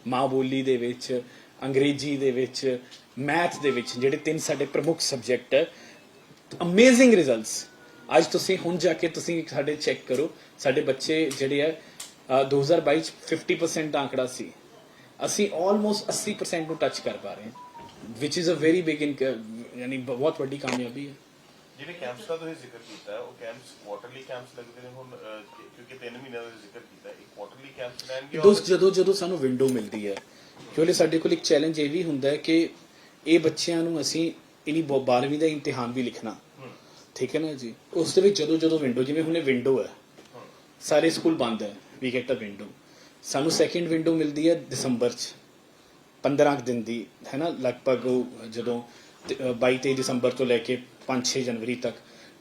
ਮਾਂ ਬੋਲੀ ਦੇ ਵਿੱਚ ਅੰਗਰੇਜ਼ੀ ਦੇ ਵਿੱਚ ਮੈਥ ਦੇ ਵਿੱਚ ਜਿਹੜੇ ਤਿੰਨ ਸਾਡੇ ਪ੍ਰਮੁੱਖ ਸਬਜੈਕਟ ਹੈ ਅਮੇਜ਼ਿੰਗ ਰਿਜ਼ਲਟਸ ਅੱਜ ਤੁਸੀਂ ਹੁਣ ਜਾ ਕੇ ਤੁਸੀਂ ਸਾਡੇ ਚੈੱਕ ਕਰੋ ਸਾਡੇ ਬੱਚੇ ਜਿਹੜੇ ਆ ਅ, 2022 ਚ 50% ਦਾ ਆંકੜਾ ਸੀ। ਅਸੀਂ ਆਲਮੋਸਟ 80% ਨੂੰ ਟੱਚ ਕਰ ਪਾ ਰਹੇ ਹਾਂ which is a very big ਯਾਨੀ ਬਹੁਤ ਵੱਡੀ ਕਾਮਯਾਬੀ ਹੈ।
ਜਿਹੜੇ ਕੈਂਪਸ ਦਾ ਤੁਸੀਂ ਜ਼ਿਕਰ ਕੀਤਾ ਉਹ ਕੈਂਪਸ ਕੁਆਟਰਲੀ ਕੈਂਪਸ ਲੱਗਦੇ ਨੇ ਹੁਣ ਕਿਉਂਕਿ 3 ਮਹੀਨਿਆਂ ਦਾ ਜ਼ਿਕਰ ਕੀਤਾ ਇੱਕ ਕੁਆਟਰਲੀ ਕੈਂਪਸ ਲੈਣਗੇ
ਦੋਸਤ ਜਦੋਂ ਜਦੋਂ ਸਾਨੂੰ ਵਿੰਡੋ ਮਿਲਦੀ ਹੈ ਕਿਉਂਕਿ ਸਾਡੇ ਕੋਲ ਇੱਕ ਚੈਲੰਜ ਇਹ ਵੀ ਹੁੰਦਾ ਹੈ ਕਿ ਇਹ ਬੱਚਿਆਂ ਨੂੰ ਅਸੀਂ ਇਨੀ 12ਵੀਂ ਦਾ ਇਮਤਿਹਾਨ ਵੀ ਲਿਖਣਾ। ਠੀਕ ਹੈ ਨਾ ਜੀ? ਉਸ ਦੇ ਵਿੱਚ ਜਦੋਂ ਜਦੋਂ ਵਿੰਡੋ ਜਿਵੇਂ ਹੁਣੇ ਵਿੰਡੋ ਹੈ ਸਾਰੇ ਸਕੂਲ ਬੰਦ ਹੈ ਵੀ ਗੈਟ ਅ ਵਿੰਡੋ ਸਾਨੂੰ ਸੈਕਿੰਡ ਵਿੰਡੋ ਮਿਲਦੀ ਹੈ ਦਸੰਬਰ ਚ 15 ਕੁ ਦਿਨ ਦੀ ਹੈ ਨਾ? ਲਗਭਗ ਜਦੋਂ ਤੇ, ਅ, 22 23 ਦਸੰਬਰ ਤੋਂ ਲੈ ਕੇ 5-6 ਜਨਵਰੀ ਤੱਕ।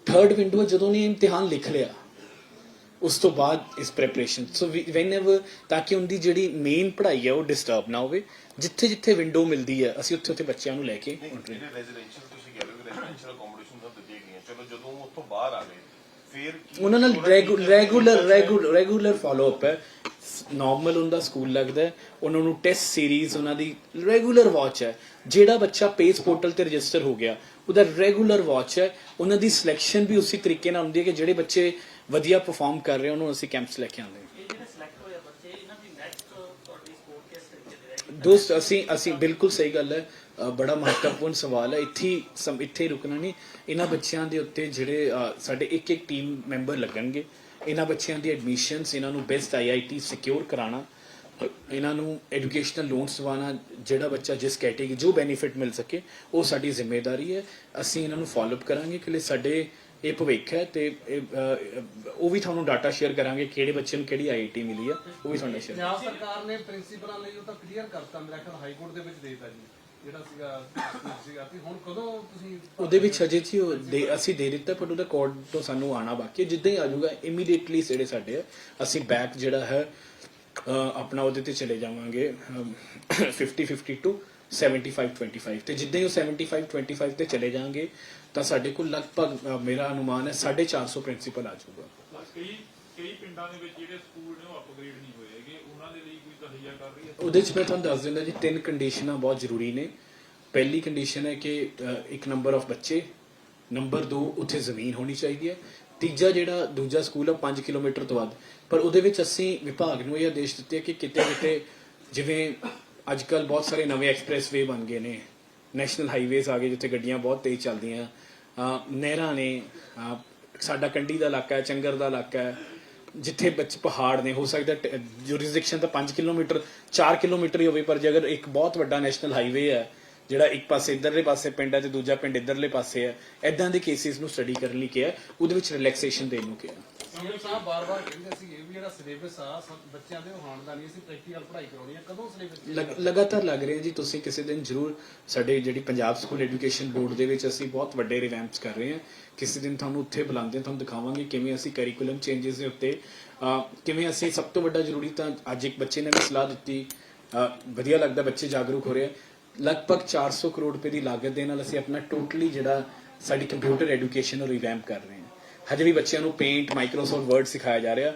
ਥਰਡ ਵਿੰਡੋ ਜਦੋਂ ਨੇ ਇਮਤਿਹਾਨ ਲਿਖ ਲਿਆ। ਉਸ ਤੋਂ ਬਾਅਦ ਇਸ ਪ੍ਰੈਪਰੇਸ਼ਨ ਸੋ ਵੈਨੇਵਰ ਤਾਂ ਕਿ ਉਹਦੀ ਜਿਹੜੀ ਮੇਨ ਪੜ੍ਹਾਈ ਹੈ ਉਹ ਡਿਸਟਰਬ ਨਾ ਹੋਵੇ ਜਿੱਥੇ ਜਿੱਥੇ ਵਿੰਡੋ ਮਿਲਦੀ ਹੈ ਅਸੀਂ ਉੱਥੇ ਉੱਥੇ ਬੱਚਿਆਂ ਨੂੰ ਲੈ ਕੇ ਉਹਨਾਂ ਨਾਲ regular regular regular follow up ਹੈ। ਨਾਰਮਲ ਹੁੰਦਾ ਸਕੂਲ ਲੱਗਦਾ ਉਹਨਾਂ ਨੂੰ ਟੈਸਟ ਸੀਰੀਜ਼ ਉਹਨਾਂ ਦੀ ਰੈਗੂਲਰ ਵਾਚ ਹੈ। ਜਿਹੜਾ ਬੱਚਾ ਪੇਸ ਪੋਰਟਲ ਤੇ ਰਜਿਸਟਰ ਹੋ ਗਿਆ ਉਹਦਾ ਰੈਗੂਲਰ ਵਾਚ ਹੈ। ਉਹਨਾਂ ਦੀ ਸਿਲੈਕਸ਼ਨ ਵੀ ਉਸੇ ਤਰੀਕੇ ਨਾਲ ਹੁੰਦੀ ਹੈ ਕਿ ਜਿਹੜੇ ਬੱਚੇ ਵਧੀਆ ਪਰਫਾਰਮ ਕਰ ਰਹੇ ਉਹਨਾਂ ਨੂੰ ਅਸੀਂ ਕੈਂਪਸ ਲੈ ਕੇ ਆਉਂਦੇ ਹਾਂ।
ਇਹ ਜਿਹੜੇ ਸਿਲੈਕਟ ਹੋਏ ਆ ਬੱਚੇ ਇਹਨਾਂ ਦੀ ਨੈਕਸਟ ਤੁਹਾਡੀ ਸਪੋਰਟ ਕਿਸ ਤਰੀਕੇ ਦੀ ਰਹੇਗੀ
ਦੋਸਤ ਅਸੀਂ ਅਸੀਂ ਬਿਲਕੁਲ ਸਹੀ ਗੱਲ ਹੈ। ਬੜਾ ਮਹੱਤਵਪੂਰਨ ਸਵਾਲ ਹੈ। ਇੱਥੇ ਸਮ- ਇੱਥੇ ਰੁਕਣਾ ਨਹੀਂ। ਇਹਨਾਂ ਬੱਚਿਆਂ ਦੇ ਉੱਤੇ ਜਿਹੜੇ ਸਾਡੇ ਇੱਕ ਇੱਕ ਟੀਮ ਮੈਂਬਰ ਲੱਗਣਗੇ। ਇਹਨਾਂ ਬੱਚਿਆਂ ਦੀ ਐਡਮਿਸ਼ਨਸ ਇਹਨਾਂ ਨੂੰ ਬੈਸਟ ਆਈਆਈਟੀ ਸਿਕਿਉਰ ਕਰਾਉਣਾ। ਅ, ਇਹਨਾਂ ਨੂੰ ਐਜੂਕੇਸ਼ਨਲ ਲੋਨਸ ਦਿਵਾਉਣਾ ਜਿਹੜਾ ਬੱਚਾ ਜਿਸ ਕੈਟੇਗਰੀ ਜੋ ਬੈਨੀਫਿਟ ਮਿਲ ਸਕੇ ਉਹ ਸਾਡੀ ਜ਼ਿੰਮੇਵਾਰੀ ਹੈ। ਅਸੀਂ ਇਹਨਾਂ ਨੂੰ ਫਾਲੋ ਅਪ ਕਰਾਂਗੇ ਕਿ ਸਾਡੇ ਇਹ ਭਵਿੱਖ ਹੈ ਤੇ ਉਹ ਵੀ ਤੁਹਾਨੂੰ ਡਾਟਾ ਸ਼ੇਅਰ ਕਰਾਂਗੇ ਕਿਹੜੇ ਬੱਚੇ ਨੂੰ ਕਿਹੜੀ ਆਈਆਈਟੀ ਮਿਲੀ ਹੈ ਉਹ ਵੀ ਤੁਹਾਨੂੰ ਸ਼ੇਅਰ
ਪੰਜਾਬ ਸਰਕਾਰ ਨੇ ਪ੍ਰਿੰਸੀਪਲਾਂ ਲਈ ਉਹ ਤਾਂ ਕਲੀਅਰ ਕਰਤਾ ਮੇਰਾ ਖਿਆਲ ਹਾਈ ਕੋਰਟ ਦੇ ਵਿੱਚ ਦੇਤਾ ਜੀ ਜਿਹੜਾ ਸੀਗਾ ਸੀਗਾ ਤੇ ਹੁਣ ਕਦੋਂ ਤੁਸੀਂ
ਉਹਦੇ ਵਿੱਚ ਹਜੇ ਜੀ ਅਸੀਂ ਦੇ ਦਿੱਤਾ ਪਰ ਉਹਦਾ ਕੋਡ ਤੋਂ ਸਾਨੂੰ ਆਣਾ ਬਾਕੀ ਜਿੱਦਾਂ ਹੀ ਆ ਜਾਊਗਾ ਇਮੀਡੀਏਟਲੀ ਜਿਹੜੇ ਸਾਡੇ ਆ ਅਸੀਂ ਬੈਕ ਜਿਹੜਾ ਹੈ ਆਪਣਾ ਉਹਦੇ ਤੇ ਚਲੇ ਜਾਵਾਂਗੇ ਅਮ, 50 50 ਟੂ 75 25 ਤੇ ਜਿੱਦਾਂ ਹੀ ਉਹ 75 25 ਤੇ ਚਲੇ ਜਾਾਂਗੇ ਤਾਂ ਸਾਡੇ ਕੋਲ ਲਗਭਗ ਮੇਰਾ ਅਨੁਮਾਨ ਹੈ 450 ਪ੍ਰਿੰਸੀਪਲ ਆ ਜਾਊਗਾ।
ਕਈ ਕਈ ਪਿੰਡਾਂ ਦੇ ਵਿੱਚ ਜਿਹੜੇ ਸਕੂਲ ਨੇ ਉਹ ਅਪਗ੍ਰੇਡ ਨਹੀਂ ਹੋਏ ਹੈਗੇ ਉਹਨਾਂ ਦੇ ਲਈ ਕੋਈ ਤਹਈਆ ਕਰ ਰਹੀ ਹੈ?
ਉਹਦੇ 'ਚ ਮੈਂ ਤੁਹਾਨੂੰ ਦੱਸ ਦਿੰਦਾ ਜੀ ਤਿੰਨ ਕੰਡੀਸ਼ਨਾਂ ਬਹੁਤ ਜ਼ਰੂਰੀ ਨੇ। ਪਹਿਲੀ ਕੰਡੀਸ਼ਨ ਹੈ ਕਿ ਇੱਕ ਨੰਬਰ ਆਫ ਬੱਚੇ ਨੰਬਰ 2 ਉੱਥੇ ਜ਼ਮੀਨ ਹੋਣੀ ਚਾਹੀਦੀ ਹੈ। ਤੀਜਾ ਜਿਹੜਾ ਦੂਜਾ ਸਕੂਲ ਹੈ 5 ਕਿਲੋਮੀਟਰ ਤੋਂ ਵੱਧ। ਪਰ ਉਹਦੇ ਵਿੱਚ ਅਸੀਂ ਵਿਭਾਗ ਨੂੰ ਇਹ ਆਦੇਸ਼ ਦਿੱਤੇ ਕਿ ਕਿਤੇ ਕਿਤੇ ਜਿਵੇਂ ਅੱਜ ਕੱਲ ਬਹੁਤ ਸਾਰੇ ਨਵੇਂ ਐਕਸਪ੍ਰੈਸਵੇ ਬਣ ਗਏ ਨੇ। ਨੈਸ਼ਨਲ ਹਾਈਵੇਜ਼ ਆ ਗਏ ਜਿੱਥੇ ਗੱਡੀਆਂ ਬਹੁਤ ਤੇਜ਼ ਚੱਲਦੀਆਂ। ਨਹਿਰਾਂ ਨੇ ਸਾਡਾ ਕੰਡੀ ਦਾ ਇਲਾਕਾ ਹੈ, ਚੰਗਰ ਦਾ ਇਲਾਕਾ ਹੈ, ਜਿੱਥੇ ਬੱਚ ਪਹਾੜ ਨੇ, ਹੋ ਸਕਦਾ ਜੁਰਿਸਡਿਕਸ਼ਨ ਤਾਂ 5 ਕਿਲੋਮੀਟਰ 4 ਕਿਲੋਮੀਟਰ ਹੀ ਹੋਵੇ, ਪਰ ਜੇ ਅਗਰ ਇੱਕ ਬਹੁਤ ਵੱਡਾ ਨੈਸ਼ਨਲ ਹਾਈਵੇ ਹੈ ਜਿਹੜਾ ਇੱਕ ਪਾਸੇ ਇਧਰਲੇ ਪਾਸੇ ਪਿੰਡ ਹੈ ਤੇ ਦੂਜਾ ਪਿੰਡ ਇਧਰਲੇ ਪਾਸੇ ਹੈ ਐਦਾਂ ਦੇ ਕੇਸਿਸ ਨੂੰ ਸਟੱਡੀ ਕਰਨ ਲਈ ਕਿਹਾ ਉਹਦੇ ਵਿੱਚ ਰਿਲੈਕਸੇਸ਼ਨ ਦੇਣ ਨੂੰ ਕਿਹਾ।
ਸੀਐਮ ਸਾਹਿਬ ਬਾਰ-ਬਾਰ ਕਹਿੰਦੇ ਸੀ ਇਹ ਵੀ ਜਿਹੜਾ ਸਿਲੇਬਸ ਆ ਸਭ ਬੱਚਿਆਂ ਦੇ ਉਹ ਹਾਣ ਦਾ ਨਹੀਂ ਅਸੀਂ ਪ੍ਰੈਕਟੀਕਲ ਪੜ੍ਹਾਈ ਕਰਾਉਣੀ ਆ ਕਦੋਂ ਸਿਲੇਬਸ
ਲਗ- ਲਗਾਤਾਰ ਲੱਗ ਰਹੇ ਜੀ ਤੁਸੀਂ ਕਿਸੇ ਦਿਨ ਜ਼ਰੂਰ ਸਾਡੇ ਜਿਹੜੀ ਪੰਜਾਬ ਸਕੂਲ ਐਜੂਕੇਸ਼ਨ ਬੋਰਡ ਦੇ ਵਿੱਚ ਅਸੀਂ ਬਹੁਤ ਵੱਡੇ ਰਿਵੈਂਪਸ ਕਰ ਰਹੇ ਹਾਂ। ਕਿਸੇ ਦਿਨ ਤੁਹਾਨੂੰ ਉੱਥੇ ਬੁਲਾਉਂਦੇ ਤੁਹਾਨੂੰ ਦਿਖਾਵਾਂਗੇ ਕਿਵੇਂ ਅਸੀਂ ਕਰਿਕੂਲਮ ਚੇਂਜਸ ਦੇ ਉੱਤੇ ਕਿਵੇਂ ਅਸੀਂ ਸਭ ਤੋਂ ਵੱਡਾ ਜ਼ਰੂਰੀ ਤਾਂ ਅੱਜ ਇੱਕ ਬੱਚੇ ਨੇ ਵੀ ਸਲਾਹ ਦਿੱਤੀ ਵਧੀਆ ਲੱਗਦਾ ਬੱਚੇ ਜਾਗਰੂਕ ਹੋ ਰਹੇ ਆ। ਲਗਭਗ 400 ਕਰੋੜ ਰੁਪਏ ਦੀ ਲਾਗਤ ਦੇ ਨਾਲ ਅਸੀਂ ਆਪਣਾ ਟੋਟਲੀ ਜਿਹੜਾ ਸਾਡੀ ਕੰਪਿਊਟਰ ਐਜੂਕੇਸ਼ਨ ਨੂੰ ਰਿਵੈਂਪ ਕਰ ਰਹੇ ਹਾਂ। ਹਜੇ ਵੀ ਬੱਚਿਆਂ ਨੂੰ ਪੇਂਟ ਮਾਈਕਰੋਸਾਫਟ ਵਰਡ ਸਿਖਾਇਆ ਜਾ ਰਿਹਾ।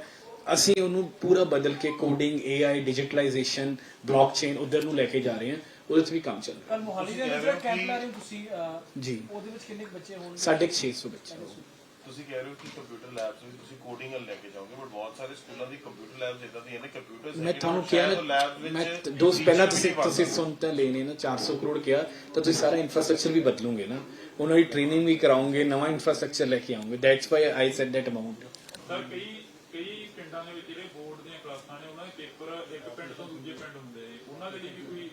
ਅਸੀਂ ਉਹਨੂੰ ਪੂਰਾ ਬਦਲ ਕੇ ਕੋਡਿੰਗ AI ਡਿਜੀਟਲਾਈਜੇਸ਼ਨ ਬਲੌਕਚੇਨ ਉਧਰ ਨੂੰ ਲੈ ਕੇ ਜਾ ਰਹੇ ਹਾਂ। ਉਹਦੇ 'ਚ ਵੀ ਕੰਮ ਚੱਲ ਰਿਹਾ।
ਕੱਲ ਮੋਹਾਲੀ ਦੇ ਅੰਦਰ ਜਿਹੜਾ ਕੈਂਪ ਲਾ ਰਹੇ ਹੋ ਤੁਸੀਂ
ਜੀ।
ਉਹਦੇ ਵਿੱਚ ਕਿੰਨੇ ਬੱਚੇ ਹੋਣਗੇ?
ਕੁ 600 ਬੱਚੇ
ਤੁਸੀਂ ਕਹਿ ਰਹੇ ਹੋ ਕਿ ਕੰਪਿਊਟਰ ਲੈਬਸ ਵਿੱਚ ਤੁਸੀਂ ਕੋਡਿੰਗ ਲੈ ਕੇ ਜਾਓਗੇ ਬਟ ਬਹੁਤ ਸਾਰੇ ਸਕੂਲਾਂ ਦੀ ਕੰਪਿਊਟਰ ਲੈਬਸ ਇਦਾਂ ਦੀਆਂ ਨੇ ਕੰਪਿਊਟਰ
ਮੈਂ ਤੁਹਾਨੂੰ ਕਿਹਾ ਨਾ ਮੈਂ ਤ- ਦੋਸਤ ਪਹਿਲਾਂ ਤੁਸੀਂ ਤੁਸੀਂ ਸੁਣ ਤਾਂ ਲੈਣੇ ਨਾ 400 ਕਰੋੜ ਕਿਹਾ ਤਾਂ ਤੁਸੀਂ ਸਾਰਾ ਇਨਫਰਾਸਟ੍ਰਕਚਰ ਵੀ ਬਦਲੂਗੇ ਨਾ। ਉਹਨਾਂ ਦੀ ਟ੍ਰੇਨਿੰਗ ਵੀ ਕਰਾਉਂਗੇ ਨਵਾਂ ਇਨਫਰਾਸਟ੍ਰਕਚਰ ਲੈ ਕੇ ਆਉਂਗੇ that's why I said that amount
sir ਕਈ ਕਈ ਪਿੰਡਾਂ ਦੇ ਵਿੱਚ ਜਿਹੜੇ ਬੋਰਡ ਦੀਆਂ ਕਲਾਸਾਂ ਨੇ ਉਹਨਾਂ ਦੇ ਪੇਪਰ ਇੱਕ ਪਿੰਡ ਤੋਂ ਦੂਜੇ ਪਿੰਡ ਹੁੰਦੇ ਨੇ। ਉਹਨਾਂ ਦੇ ਲਈ ਵੀ ਕੋਈ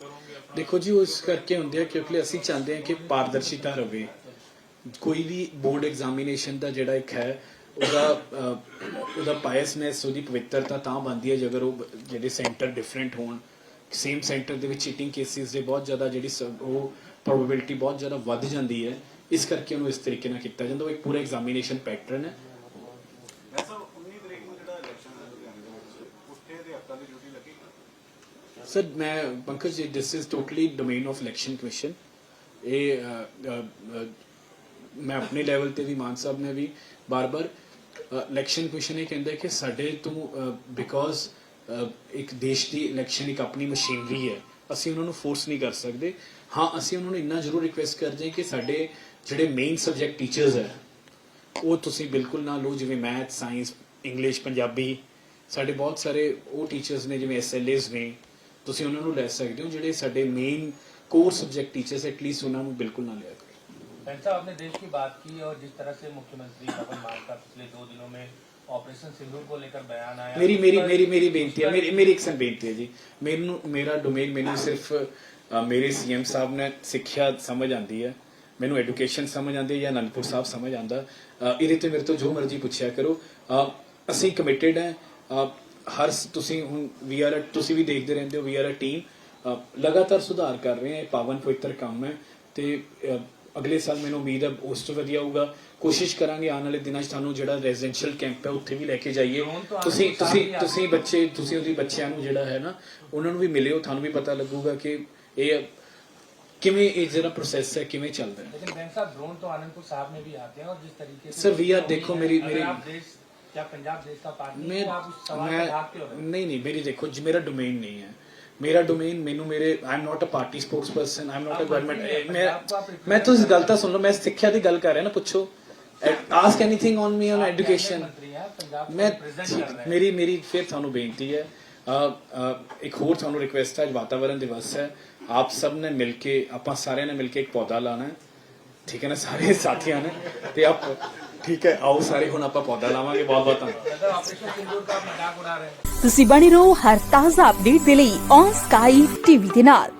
ਕਰੋਗੇ
ਦੇਖੋ ਜੀ ਉਹ ਇਸ ਕਰਕੇ ਹੁੰਦੇ ਆ ਕਿਉਂਕਿ ਅਸੀਂ ਚਾਹੁੰਦੇ ਹਾਂ ਕਿ ਪਾਰਦਰਸ਼ਿਤਾ ਰਵੇ। ਕੋਈ ਵੀ ਬੋਰਡ ਐਗਜ਼ਾਮੀਨੇਸ਼ਨ ਦਾ ਜਿਹੜਾ ਇੱਕ ਹੈ ਉਹਦਾ ਉਹਦਾ ਪਾਇਸਨੈਸ ਉਹਦੀ ਪਵਿੱਤਰਤਾ ਤਾਂ ਬਣਦੀ ਹੈ ਜੇਕਰ ਉਹ ਜਿਹੜੇ ਸੈਂਟਰ ਡਿਫਰੈਂਟ ਹੋਣ। ਸੇਮ ਸੈਂਟਰ ਦੇ ਵਿੱਚ ਚੀਟਿੰਗ ਕੇਸਿਸ ਦੇ ਬਹੁਤ ਜ਼ਿਆਦਾ ਜਿਹੜੀ ਉਹ ਪ੍ਰੋਬੇਬਿਲਿਟੀ ਬਹੁਤ ਜ਼ਿਆਦਾ ਵੱਧ ਜਾਂਦੀ ਹੈ। ਇਸ ਕਰਕੇ ਉਹਨੂੰ ਇਸ ਤਰੀਕੇ ਨਾਲ ਕੀਤਾ ਜਾਂਦਾ। ਉਹ ਇੱਕ ਪੂਰਾ ਐਗਜ਼ਾਮੀਨੇਸ਼ਨ ਪੈਟਰਨ ਹੈ।
ਵੈਸੇ 19 ਤਰੀਕ ਨੂੰ ਜਿਹੜਾ ਇਲੈਕਸ਼ਨ ਹੈ ਲੁਧਿਆਣੇ ਦੇ ਵਿੱਚ ਪੁੱਠੇ ਦੇ ਹੱਕਾਂ ਦੀ ਡਿਊਟੀ ਲੱਗੀ?
ਸਰ ਮੈਂ Pankaj ji this is totally domain of election commission ਇਹ ਮੈਂ ਆਪਣੇ ਲੈਵਲ ਤੇ ਵੀ, ਮਾਨ ਸਾਹਿਬ ਨੇ ਵੀ ਬਾਰ-ਬਾਰ ਇਲੈਕਸ਼ਨ ਕਮਿਸ਼ਨ ਇਹ ਕਹਿੰਦਾ ਕਿ ਸਾਡੇ ਤੋਂ ਬਿਕੋਜ਼ ਇੱਕ ਦੇਸ਼ ਦੀ ਇਲੈਕਸ਼ਨ ਇੱਕ ਆਪਣੀ ਮਸ਼ੀਨਰੀ ਹੈ, ਅਸੀਂ ਉਹਨਾਂ ਨੂੰ ਫੋਰਸ ਨਹੀਂ ਕਰ ਸਕਦੇ। ਹਾਂ, ਅਸੀਂ ਉਹਨਾਂ ਨੂੰ ਇੰਨਾ ਜ਼ਰੂਰ ਰਿਕੁਐਸਟ ਕਰਦੇ ਹਾਂ ਕਿ ਸਾਡੇ ਜਿਹੜੇ ਮੇਨ ਸਬਜੈਕਟ ਟੀਚਰਸ ਹੈ, ਉਹ ਤੁਸੀਂ ਬਿਲਕੁਲ ਨਾ ਲਓ, ਜਿਵੇਂ ਮੈਥ ਸਾਇੰਸ ਇੰਗਲਿਸ਼ ਪੰਜਾਬੀ, ਸਾਡੇ ਬਹੁਤ ਸਾਰੇ ਉਹ ਟੀਚਰਸ ਨੇ, ਜਿਵੇਂ ਐਸਐਲਏਸ ਨੇ, ਤੁਸੀਂ ਉਹਨਾਂ ਨੂੰ ਲੈ ਸਕਦੇ ਹੋ, ਜਿਹੜੇ ਸਾਡੇ main core subject teachers at least ਉਹਨਾਂ ਨੂੰ ਬਿਲਕੁਲ ਨਾ ਲਿਆ
साहब आपने देश की बात की और जिस तरह से मुख्यमंत्री भगवंत मान का पिछले दो दिनों में ऑपरेशन सिंदूर को लेकर बयान आया
ਮੇਰੀ ਮੇਰੀ
उस पर-
ਮੇਰੀ ਮੇਰੀ ਬੇਨਤੀ ਹੈ ਮੇਰੀ ਮੇਰੀ ਇੱਕ ਸਨ ਬੇਨਤੀ ਹੈ ਜੀ ਮੈਨੂੰ ਮੇਰਾ ਡੋਮੇਨ ਮੈਨੂੰ ਸਿਰਫ ਅ, ਮੇਰੇ ਸੀਐਮ ਸਾਹਿਬ ਨੇ ਸਿੱਖਿਆ ਸਮਝ ਆਂਦੀ ਹੈ ਮੈਨੂੰ ਐਜੂਕੇਸ਼ਨ ਸਮਝ ਆਂਦੀ ਹੈ ਜਾਂ ਅਨੰਦਪੁਰ ਸਾਹਿਬ ਸਮਝ ਆਂਦਾ ਅ, ਇਹਦੇ ਤੇ ਮੇਰੇ ਤੋਂ ਜੋ ਮਰਜ਼ੀ ਪੁੱਛਿਆ ਕਰੋ ਅ, ਅਸੀਂ ਕਮਿਟਿਡ ਹੈ ਅ, ਹਰ ਸ- ਤੁਸੀਂ ਹੁਣ ਵੀ ਆਰ ਤੁਸੀਂ ਵੀ ਦੇਖਦੇ ਰਹਿੰਦੇ ਹੋ ਵੀ ਆਰ ਅ ਟੀਮ ਲਗਾਤਾਰ ਸੁਧਾਰ ਕਰ ਰਹੇ ਹਾਂ ਇਹ ਪਾਵਨ ਪਵਿੱਤਰ ਕੰਮ ਹੈ ਤੇ ਅ, ਅਗਲੇ ਸਾਲ ਮੈਨੂੰ ਉਮੀਦ ਹੈ ਉਸ ਤੋਂ ਵਧੀਆ ਹੋਊਗਾ ਕੋਸ਼ਿਸ਼ ਕਰਾਂਗੇ ਆਉਣ ਵਾਲੇ ਦਿਨਾਂ 'ਚ ਤੁਹਾਨੂੰ ਜਿਹੜਾ ਰੈਜ਼ੀਡੈਂਸ਼ੀਅਲ ਕੈਂਪ ਹੈ ਉੱਥੇ ਵੀ ਲੈ ਕੇ ਜਾਈਏ
ਹੁਣ ਤਾਂ
ਤੁਸੀਂ
ਆਉਣ ਤੋਂ
ਤੁਸੀਂ
ਸਾਲ ਹੀ ਆ
ਤੁਸੀਂ ਬੱਚੇ ਤੁਸੀਂ ਉਹਦੀ ਬੱਚਿਆਂ ਨੂੰ ਜਿਹੜਾ ਹੈ ਨਾ ਉਹਨਾਂ ਨੂੰ ਵੀ ਮਿਲਿਓ ਤੁਹਾਨੂੰ ਵੀ ਪਤਾ ਲੱਗੂਗਾ ਕਿ ਇਹ ਕਿਵੇਂ ਇਹ ਜਿਹੜਾ ਪ੍ਰੋਸੈਸ ਹੈ ਕਿਵੇਂ ਚੱਲਦਾ ਹੈ
लेकिन बैंक साहब ड्रोन तो आनंदपुर साहब में भी आते हैं और जिस तरीके से
Sir, we are- देखो, मेरी-
अगर
मेरी-
आप देश क्या पंजाब देश का पार्टी
ਮੈਂ
तो आप उस सवाल
ਮੈਂ
को भागते हो
ਨਹੀਂ ਨਹੀਂ ਮੇਰੀ ਦੇਖੋ ਜੀ ਮੇਰਾ ਡੋਮੇਨ ਨਹੀਂ ਹੈ ਮੇਰਾ ਡੋਮੇਨ ਮੈਨੂੰ ਮੇਰੇ I'm not a party sports person
I'm
not
a government
ਮੈਂ ਤੁਸੀਂ ਗੱਲ ਸੁਣ ਲਓ ਮੈਂ ਸਿੱਖਿਆ ਦੀ ਗੱਲ ਕਰ ਰਿਹਾ ਨਾ ਪੁੱਛੋ। Ask
anything on me on education
ਮੈਂ ਮੇਰੀ ਮੇਰੀ ਫਿਰ ਤੁਹਾਨੂੰ ਬੇਨਤੀ ਹੈ ਇੱਕ ਹੋਰ ਤੁਹਾਨੂੰ ਰਿਕੁਐਸਟ ਹੈ ਅੱਜ ਦਿਵਸ ਹੈ। ਆਪ ਸਭ ਨੇ ਮਿਲ ਕੇ ਆਪਾਂ ਸਾਰਿਆਂ ਨੇ ਮਿਲ ਕੇ ਇੱਕ ਪੌਦਾ ਲਾਣਾ ਹੈ। ਠੀਕ ਹੈ ਨਾ ਸਾਰੇ ਸਾਥੀਆਂ ਨੇ। ਤੇ ਆਪ ਠੀਕ ਹੈ। ਆਓ ਸਾਰੇ ਹੁਣ ਆਪਾਂ ਪੌਦਾ ਲਾਵਾਂਗੇ। ਬਹੁਤ ਬਹੁਤ ਧੰਨਵਾਦ।
ਤੁਸੀਂ ਬਣੇ ਰਹੋ ਹਰ ਤਾਜ਼ਾ ਅਪਡੇਟ ਦੇ ਲਈ ਔਨ ਸਕਾਈ ਟੀਵੀ ਦੇ ਨਾਲ।